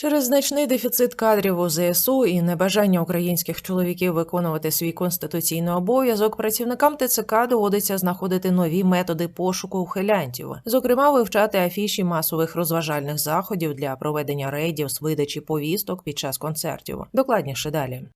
Через значний дефіцит кадрів у ЗСУ і небажання українських чоловіків виконувати свій конституційний обов'язок, працівникам ТЦК доводиться знаходити нові методи пошуку ухилянтів, зокрема вивчати афіші масових розважальних заходів для проведення рейдів з видачі повісток під час концертів. Докладніше далі.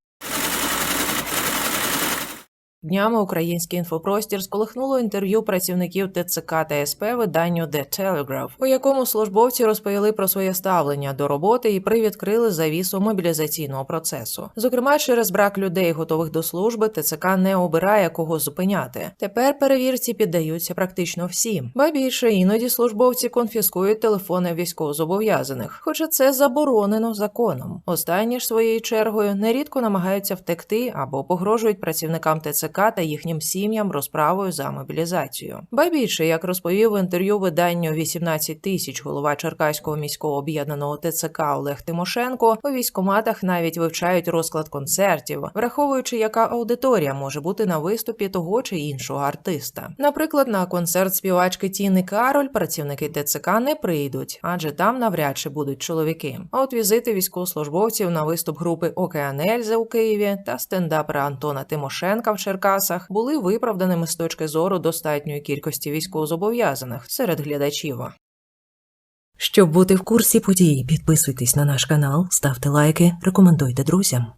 Днями український інфопростір сколихнуло інтерв'ю працівників ТЦК та СП виданню The Telegraph, у якому службовці розповіли про своє ставлення до роботи і привідкрили завісу мобілізаційного процесу. Зокрема, через брак людей, готових до служби, ТЦК не обирає кого зупиняти. Тепер перевірці піддаються практично всім. Ба більше іноді службовці конфіскують телефони військовозобов'язаних, хоча це заборонено законом. Останні ж своєю чергою нерідко намагаються втекти або погрожують працівникам ТЦК та їхнім сім'ям розправою за мобілізацію. Ба більше, як розповів в інтерв'ю виданню 18 тисяч голова Черкаського міського об'єднаного ТЦК Олег Тимошенко, у військоматах навіть вивчають розклад концертів, враховуючи, яка аудиторія може бути на виступі того чи іншого артиста. Наприклад, на концерт співачки Тіни Кароль працівники ТЦК не прийдуть, адже там навряд чи будуть чоловіки. А от візити військовослужбовців на виступ групи Океан Ельзи у Києві та стендапера Антона Тимошенка в Черкасах були виправданими з точки зору достатньої кількості військовозобов'язаних серед глядачів. Щоб бути в курсі подій, підписуйтесь на наш канал, ставте лайки, рекомендуйте друзям.